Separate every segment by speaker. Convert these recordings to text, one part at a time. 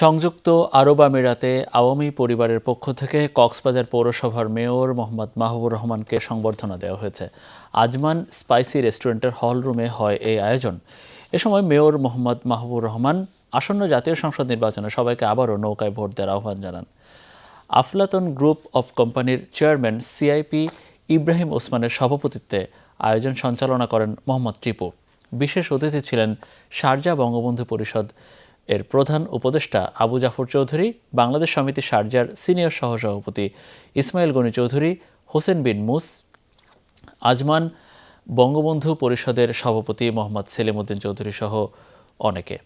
Speaker 1: সংযুক্ত আরব আমিরাতে আওয়ামী পরিবারের পক্ষ থেকে কক্সবাজার পৌরসভার মেয়র মোহাম্মদ মাহবুবুর রহমানকে সংবর্ধনা দেওয়া হয়েছে। আজমান স্পাইসি রেস্টুরেন্টের হল রুমে হয় এই আয়োজন। এ সময় মেয়র মোহাম্মদ মাহবুবুর রহমান আসন্ন জাতীয় সংসদ নির্বাচনে সবাইকে আবারও নৌকায় ভোট দেওয়ার আহ্বান জানান। আফলাতন গ্রুপ অফ কোম্পানির চেয়ারম্যান সিআইপি ইব্রাহিম ওসমানের সভাপতিত্বে আয়োজন সঞ্চালনা করেন মোহাম্মদ টিপু। বিশেষ অতিথি ছিলেন শারজা বঙ্গবন্ধু পরিষদ এর প্রধান উপদেষ্টা আবু জাফর চৌধুরী, বাংলাদেশ সমিতি সার্জার সিনিয়র সহসভাপতি ইসমাইল গনি চৌধুরী, হোসেন বিন মুস, আজমান বঙ্গবন্ধু পরিষদের সভাপতি মোহাম্মদ সেলিমউদ্দিন চৌধুরী সহ অনেকে।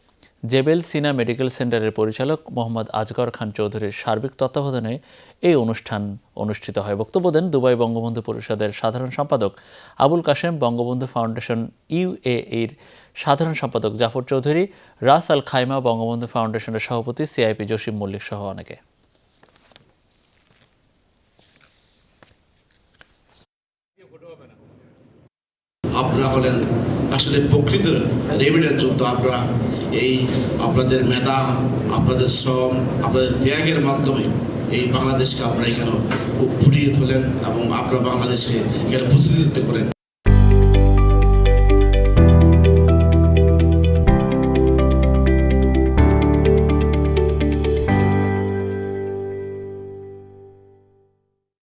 Speaker 1: জেবেল সিনা মেডিকেল সেন্টারের পরিচালক মোহাম্মদ আজগর খান চৌধুরীর সার্বিক তত্ত্বাবধানে এই অনুষ্ঠান অনুষ্ঠিত হয়। বক্তব্য দেন দুবাই বঙ্গবন্ধু পরিষদের সাধারণ সম্পাদক আবুল কাশেম, বঙ্গবন্ধু ফাউন্ডেশন ইউএইর সাধারণ সম্পাদক Jafar Chowdhury, Ras Al Khaimah Bangabandhu ফাউন্ডেশনের সভাপতি সিআইপি জসিম মল্লিক সহ অনেকে।
Speaker 2: আপনারা হলেন আসলে প্রকৃত রেমিডেন্স যোদ্ধা আপনারা এই আপনাদের মেধা, আপনাদের শ্রম, আপনাদের ত্যাগের মাধ্যমে এই বাংলাদেশকে আপনারা এখানে ফুটিয়ে তোলেন এবং আপনারা বাংলাদেশকে এখানে প্রতিনিধিত্ব করেন।